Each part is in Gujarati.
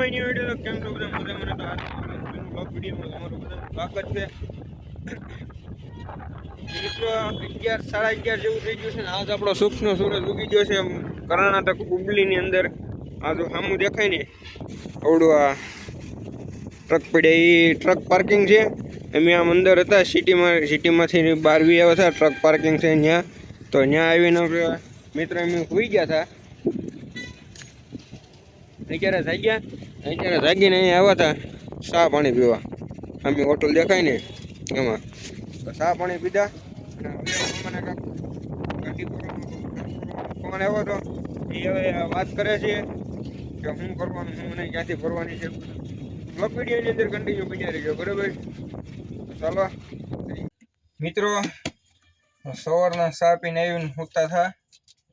સમયની વીડિયો કેમ છો બધા મને તો છે મિત્રો અગિયાર સાડા અગિયાર જેવું થઈ ગયું છે. ને આજ આપણો સૂક્ષ્મ સૂરજ ઉગી ગયો છે કર્ણાટક હુબલીની અંદર, આ જો દેખાય ને આવડું આ ટ્રક પડ્યા એ, ટ્રક પાર્કિંગ છે અમે આમ અંદર હતા, સિટીમાં સિટીમાંથી બહાર બી આવ્યા હતા, ટ્રક પાર્કિંગ છે ત્યાં તો ત્યાં આવીને મિત્ર અમે સુઈ ગયા હતા. અત્યારે જાગ્યા અત્યારે જાગીને અહીંયા આવ્યા હતા, ચા પાણી પીવા. અમે હોટલ દેખાય ને, એમાં. તો ચા પાણી પીધા, અને ફોન આવ્યો હતો. એ હવે વાત કરે છે કે હું કરવાનું, હું નહીં, ક્યાંથી ફરવાની છે. બ્લોગ વિડીયોની અંદર કન્ટિન્યુ બન્યા રહીજો, બરાબર? ચાલો. મિત્રો, સવારના ચા પીને આવીને સૂતા હતા.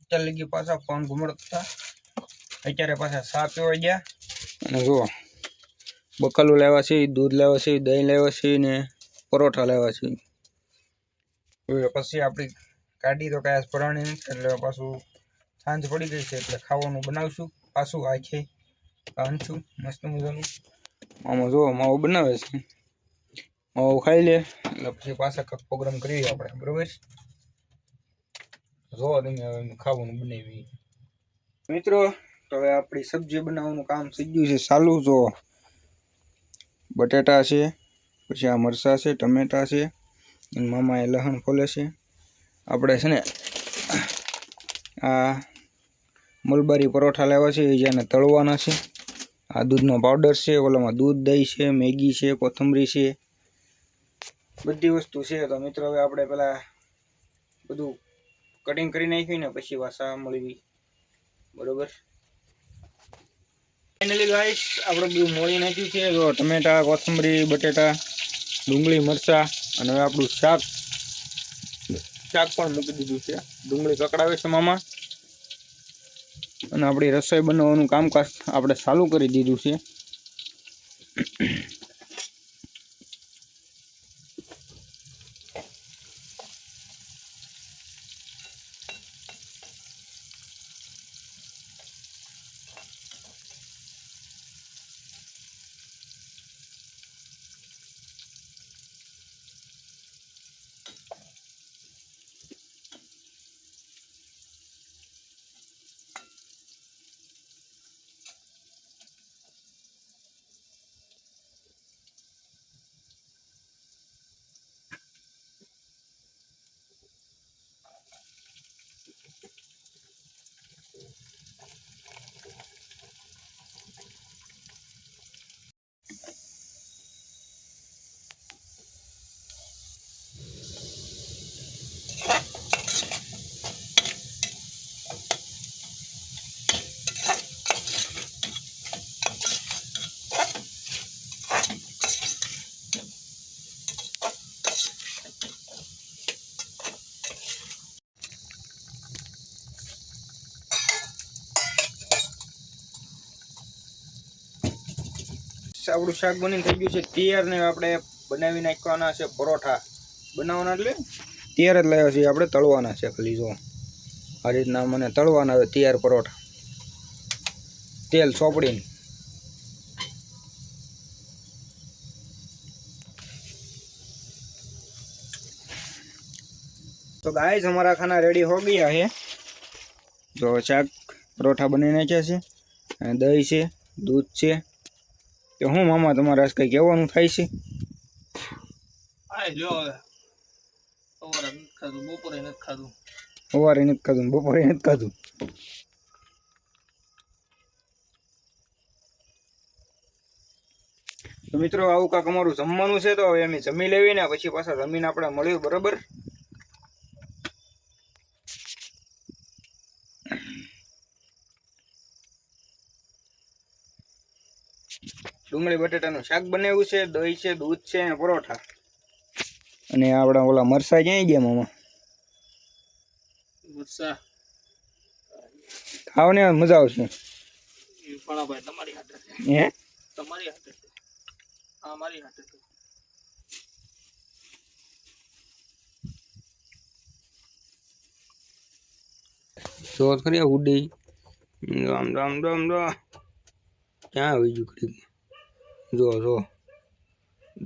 અત્યારે લગી પાછા ફોન ઘુમડતા અત્યારે પાછા ચા પીવા ગયા. અને જુઓ બકાલું લાવ્યા છે દૂધ લાવ્યા છે દહીં લાવ્યા છે ને પરોઠા લાવ્યા છે. પછી આપણી ગાડી તો કાંઈ ભરાણી નથી એટલે પાછું સાંજ પડી ગઈ છે એટલે ખાવાનું બનાવશું પાછું આખે આનશું મસ્ત મજાનું. આમાં જુઓ માવો બનાવે છે. માવો ખાઈ લે. એટલે પછી પાછા કંઈક પ્રોગ્રામ કરીએ આપણે બરોબર? જોવો તમે હવે ખાવાનું બનાવી મિત્રો તો હવે આપણી સબ્જી બનાવવાનું કામ થઈ છે ચાલુ જો. બટેટા છે, પછી આ મરચાં છે, ટમેટા છે, અને મામાએ લહણ ફોલે છે. આપણે છે ને આ મલબારી પરોઠા લેવા છે, એ જેને તળવાના છે. આ દૂધનો પાવડર છે, ઓલામાં દૂધ, દહીં છે, મેગી છે, કોથમરી છે. બધી વસ્તુ છે. તો મિત્રો, હવે આપણે પેલા બધું કટિંગ કરી નાખ્યું ને, પછી વાસા મળવી બરોબર? ફાઇનલી ગાઈસ આપણે બધું મોળી નાખ્યું છે. જો ટમેટા, કોથમરી, બટેટા, ડુંગળી, મરચાં અને હવે આપણું શાક. શાક પણ મૂકી દીધું છે. ડુંગળી કકડાવે છે મામા. અને આપણી રસોઈ બનાવવાનું કામકાજ આપણે ચાલુ કરી દીધું છે. આપણું શાક બની થઈ ગયું છે તૈયાર ને આપણે બનાવી નાખવાના છે પરોઠા બનાવવાના એટલે તૈયાર જ લાવ્યા છીએ આપણે તળવાના છે ખાલી જો આ રીતના મને તળવાના આવે તૈયાર પરોઠા તેલ સોપડીને તો ગાઈસ हमारा खाना रेडी हो गया है જો શાક પરોઠા બની નાખ્યા છે અને દહીં છે દૂધ છે તો હું મામા તમારે આજ કંઈ કહેવાનું થાય છે? આ સવારે નથી ખાધું બપોરે નથી ખાધું. સવારે નથી ખાધું બપોરે નથી ખાધું? તો મિત્રો આવું કાંક અમારું જમવાનું છે તો હવે અમે જમી લેવી ને પછી પાછા જમીને આપણે મળ્યું બરોબર? ડુંગળી બટેટાનું શાક બનાવ્યું છે દહીં છે દૂધ છે અને પરોઠા. અને આપણા ઓલા મરસા ક્યાંય ગયા મામા? મરસા. ખાવ ને મજા આવશે. ફળાભાઈ તમારી હાથે હે? તમારી હાથે હા મારી હાથે ઉડી. રામ રામ રામ રામ ક્યાં આવી ગયું ઘડીક જો જો.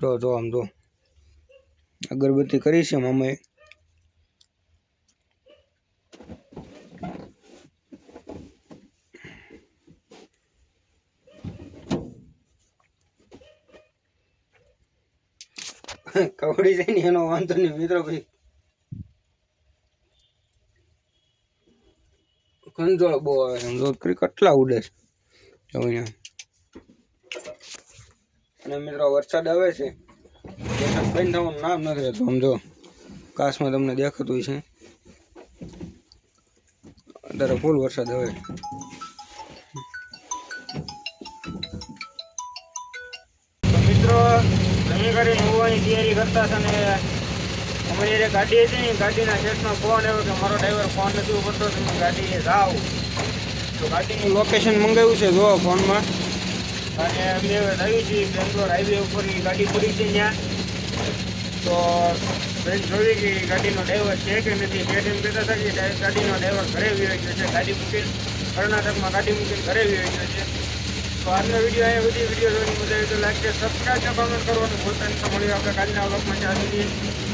જો જો, આમ જો. અગરબત્તી કરી છે મામાએ. કવડી જાય ને, એનો વાંધો નહીં, મિત્રો ભાઈ કંજોળ બહુ આવે છે. આમ જો કરી કેટલા ઉડે છે. અને મિત્રો વરસાદ આવે છે. વરસાદ બંધ થવાનું નામ નથી રહેતું આમ જો કાશમાં તમને દેખાતું છે અત્યારે ફૂલ વરસાદ આવે. મિત્રો, જમી કરીને હોવાની તૈયારી કરતા હતા ને અમારી ગાડી હતી ને ગાડીના શેઠનો ફોન આવ્યો કે મારો ડ્રાઈવર ફોન નથી ઉપડતો તમે ગાડીએ જાઓ. તો ગાડીનું લોકેશન મંગાવ્યું છે, જો ફોનમાં અને હવે આવી છીએ બેંગ્લોર હાઈવે ઉપર ગાડી પડી છે ત્યાં. તો બેન જોઈ કે ગાડીનો ડ્રાઈવર છે કે નથી? બે ટાઈમ કહેતા હતા કે ગાડીનો ડ્રાઈવર ઘરે વિયો ગયો છે. ગાડી મૂકીને કર્ણાટકમાં ગાડી મૂકીને ઘરે વિયો ગયો છે. તો આજનો વીડિયો અહીંયા બધી વીડિયો જોવાની મજા આવી તો કે સબસ્ક્રાઈબ ને કોમેન્ટ કરવાનું ભૂલતા મળ્યું આપણે કાલના વ્લોગમાં સુધી